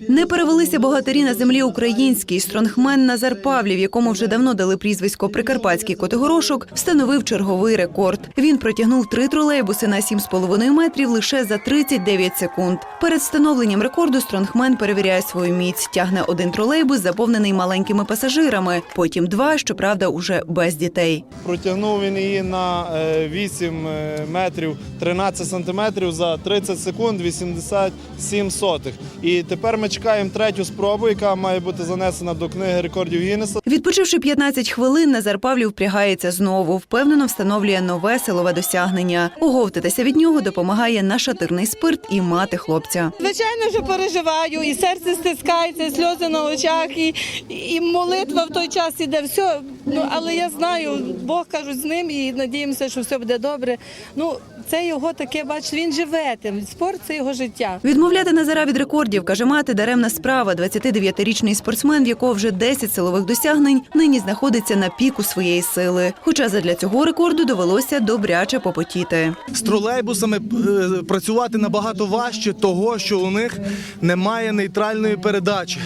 Не перевелися богатирі на землі українській. Стронгмен Назар Павлів, якому вже давно дали прізвисько Прикарпатський котигорошок, встановив черговий рекорд. Він протягнув три тролейбуси на 7,5 метрів лише за 39 секунд. Перед встановленням рекорду Стронгмен перевіряє свою міць. Тягне один тролейбус, заповнений маленькими пасажирами. Потім два, щоправда, уже без дітей. Протягнув він її на е, 8 е, метрів 13 сантиметрів за 30 секунд 87 сотих. І тепер ми чекаємо третю спробу, яка має бути занесена до книги рекордів Гіннеса. Відпочивши 15 хвилин, Назар Павлів впрягається знову. Впевнено встановлює нове силове досягнення. Оговтатися від нього допомагає нашатирний спирт і мати хлопця. Звичайно, що переживаю, і серце стискається, сльози на очах, і, і молитва в той час іде. Все. Ну, але я знаю, Бог кажуть з ним і надіємося, що все буде добре. Ну, це його таке, бач, він живе тим. Спорт це його життя. Відмовляти Назара від рекордів, каже мати, даремна справа. 29-річний спортсмен, в якого вже 10 силових досягнень, нині знаходиться на піку своєї сили. Хоча задля цього рекорду довелося добряче попотіти. з тролейбусами е, працювати набагато важче, того що у них немає нейтральної передачі.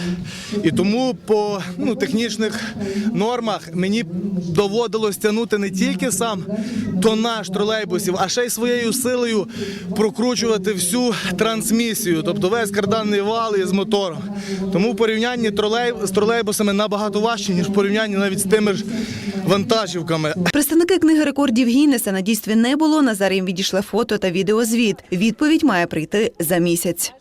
І тому по ну, технічних нормах мені доводилось тягнути не тільки сам тонаж тролейбусів, а ще й своєю силою прокручувати всю трансмісію, тобто весь карданний вал із мотором. Тому в порівнянні тролей... з тролейбусами набагато важче, ніж в порівнянні навіть з тими ж вантажівками. Представники книги рекордів Гіннеса на дійстві не було. Назар їм відійшли фото та відеозвіт. Відповідь має прийти за місяць.